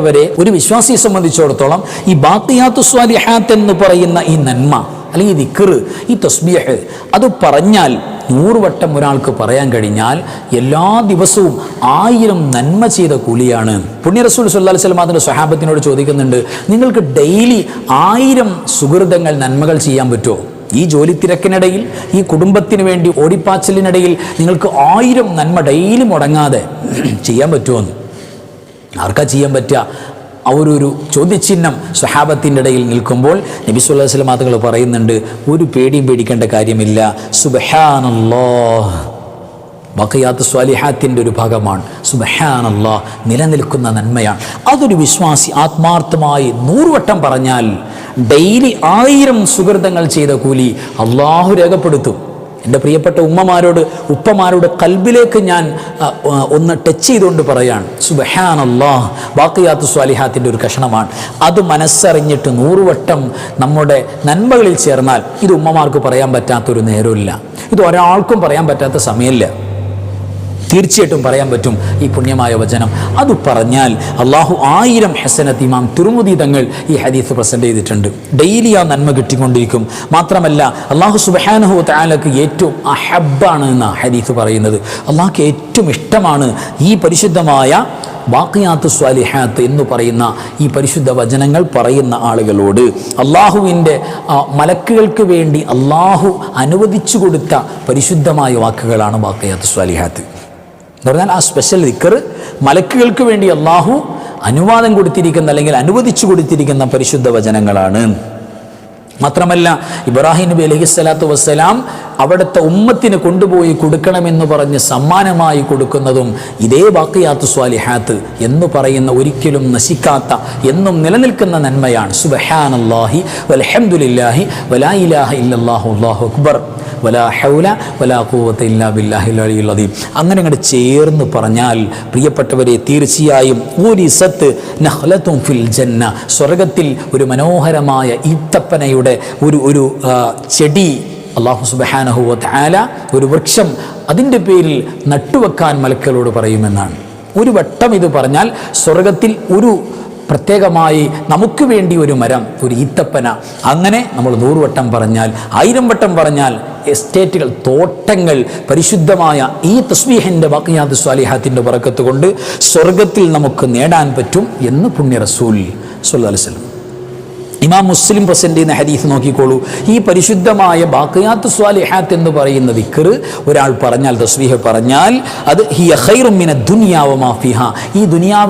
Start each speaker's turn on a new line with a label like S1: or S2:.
S1: വരെ ഒരു വിശ്വാസിയെ സംബന്ധിച്ചിടത്തോളം ഈ ബാക്കിയാത്തു സ്വാലിഹാത്ത് എന്ന് പറയുന്ന ഈ നന്മ അല്ലെങ്കിൽ ഈ ദിക്കർ ഈ തസ്ബിയഹ് അത് പറഞ്ഞാൽ നൂറുവട്ടം ഒരാൾക്ക് പറയാൻ കഴിഞ്ഞാൽ എല്ലാ ദിവസവും ആയിരം നന്മ ചെയ്ത കൂലിയാണ്. പുണ്യ റസൂൽ സല്ലാ അതിന്റെ സ്വഹാബത്തിനോട് ചോദിക്കുന്നുണ്ട് നിങ്ങൾക്ക് ഡെയിലി ആയിരം സുഹൃതങ്ങൾ നന്മകൾ ചെയ്യാൻ പറ്റുമോ? ഈ ജോലി തിരക്കിനിടയിൽ ഈ കുടുംബത്തിന് വേണ്ടി ഓടിപ്പാച്ചലിനിടയിൽ നിങ്ങൾക്ക് ആയിരം നന്മ ഡെയിലി മുടങ്ങാതെ ചെയ്യാൻ പറ്റുമോ ആർക്കാ ചെയ്യാൻ പറ്റുക? ആ ഒരു ചോദ്യചിഹ്നം സ്വഹാബത്തിന്റെ ഇടയിൽ നിൽക്കുമ്പോൾ നബി സുല്ലാ അതുകൾ പറയുന്നുണ്ട് ഒരു പേടിയും പേടിക്കേണ്ട കാര്യമില്ല. സുബഹാനല്ലോ ബക്കയാത്ത് സ്വാലിഹാത്തിന്റെ ഒരു ഭാഗമാണ്. സുബഹാനല്ലോ നിലനിൽക്കുന്ന നന്മയാണ്. അതൊരു വിശ്വാസി ആത്മാർത്ഥമായി നൂറുവട്ടം പറഞ്ഞാൽ ഡെയിലി ആയിരം സുഹൃതങ്ങൾ ചെയ്ത കൂലി അള്ളാഹു രേഖപ്പെടുത്തും. എന്റെ പ്രിയപ്പെട്ട ഉമ്മമാരോട് ഉപ്പമാരോട് കൽബിലേക്ക് ഞാൻ ഒന്ന് ടച്ച് ചെയ്തുകൊണ്ട് പറയാണ് അള്ളാഹ് ബാക്കിയാത്ത് സ്വാലിഹാത്തിന്റെ ഒരു കഷണമാണ്. അത് മനസ്സറിഞ്ഞിട്ട് നൂറുവട്ടം നമ്മുടെ നന്മകളിൽ ചേർന്നാൽ ഇത് ഉമ്മമാർക്ക് പറയാൻ പറ്റാത്തൊരു നേരമില്ല ഇത് ഒരാൾക്കും പറയാൻ പറ്റാത്ത സമയമില്ല. തീർച്ചയായിട്ടും പറയാൻ പറ്റും ഈ പുണ്യമായ വചനം. അത് പറഞ്ഞാൽ അള്ളാഹു ആയിരം ഹസനത്ത് ഇമാം തുരുമുദി തങ്ങൾ ഈ ഹദീസ് പ്രസന്റ് ചെയ്തിട്ടുണ്ട്. ഡെയിലി ആ നന്മ കിട്ടിക്കൊണ്ടിരിക്കും. മാത്രമല്ല അള്ളാഹു സുബാനഹു താലക്ക് ഏറ്റവും അഹബാണ് എന്ന ഹദീസ് പറയുന്നത്. അള്ളാഹ്ക്ക് ഏറ്റവും ഇഷ്ടമാണ് ഈ പരിശുദ്ധമായ ബാക്കിയാത്ത് സ്വാലിഹാത്ത് എന്ന് പറയുന്ന ഈ പരിശുദ്ധ വചനങ്ങൾ പറയുന്ന ആളുകളോട് അള്ളാഹുവിന്റെ മലക്കുകൾക്ക് വേണ്ടി അള്ളാഹു അനുവദിച്ചു കൊടുത്ത പരിശുദ്ധമായ വാക്കുകളാണ് ബാക്കിയാത്ത് സ്വാലിഹാത്ത്. എന്ന് പറഞ്ഞാൽ ആ സ്പെഷ്യൽ ദിക്കർ മലക്കുകൾക്ക് വേണ്ടി അള്ളാഹു അനുവാദം കൊടുത്തിരിക്കുന്ന അല്ലെങ്കിൽ അനുവദിച്ചു കൊടുത്തിരിക്കുന്ന പരിശുദ്ധ വചനങ്ങളാണ്. മാത്രമല്ല ഇബ്രാഹിം നബി അലഹി സ്വലാത്തു വസ്സലാം അവിടുത്തെ ഉമ്മത്തിന് കൊണ്ടുപോയി കൊടുക്കണമെന്ന് പറഞ്ഞ് സമ്മാനമായി കൊടുക്കുന്നതും ഇതേ ബാക്കിയാത്തു സ്വാലിഹാത്ത് എന്ന് പറയുന്ന ഒരിക്കലും നശിക്കാത്ത എന്നും നിലനിൽക്കുന്ന നന്മയാണ്. സുബഹാൻ വൽഹംദുലില്ലാഹി വലാ ഇലാഹ ഇല്ലാഹു അല്ലാഹു അക്ബർ. വലാ ഹൗല വലാ ഇല്ലാ അങ്ങനെ അങ്ങോട്ട് ചേർന്ന് പറഞ്ഞാൽ പ്രിയപ്പെട്ടവരെ തീർച്ചയായും ഫിൽ ജന്ന സ്വർഗത്തിൽ ഒരു മനോഹരമായ ഈത്തപ്പനയുടെ ഒരു ഒരു ചെടി അള്ളാഹു സുബഹാനഹുവ ആല ഒരു വൃക്ഷം അതിന്റെ പേരിൽ നട്ടുവെക്കാൻ മലക്കളോട് പറയുമെന്നാണ്. ഒരു വട്ടം ഇത് പറഞ്ഞാൽ സ്വർഗത്തിൽ ഒരു പ്രത്യേകമായി നമുക്ക് വേണ്ടി ഒരു മരം ഒരു ഈത്തപ്പന. അങ്ങനെ നമ്മൾ നൂറുവട്ടം പറഞ്ഞാൽ ആയിരം വട്ടം പറഞ്ഞാൽ എസ്റ്റേറ്റുകൾ തോട്ടങ്ങൾ പരിശുദ്ധമായ ഈ തസ്ബീഹിന്റെ ബാക്കിയാത്ത് സ്വാലിഹാത്തിന്റെ പറക്കത്ത് കൊണ്ട് സ്വർഗത്തിൽ നമുക്ക് നേടാൻ പറ്റും എന്ന് പുണ്യ റസൂൽ സല്ലല്ലാഹു അലൈഹി വസല്ലം. ഇമാം മുസ്ലിം പ്രസന്റ് ചെയ്യുന്ന ഹദീസ് നോക്കിക്കോളൂ. ഈ പരിശുദ്ധമായ ബാക്കിയാത്ത് സ്വാലിഹാത്ത് എന്ന് പറയുന്ന ദിക്കർ ഒരാൾ പറഞ്ഞാൽ തസ്വീഹ പറഞ്ഞാൽ അത് ഹിയ ഖൈറും മിന ദുനിയാവ മാഫിഹ ഈ ദുനിയാവ്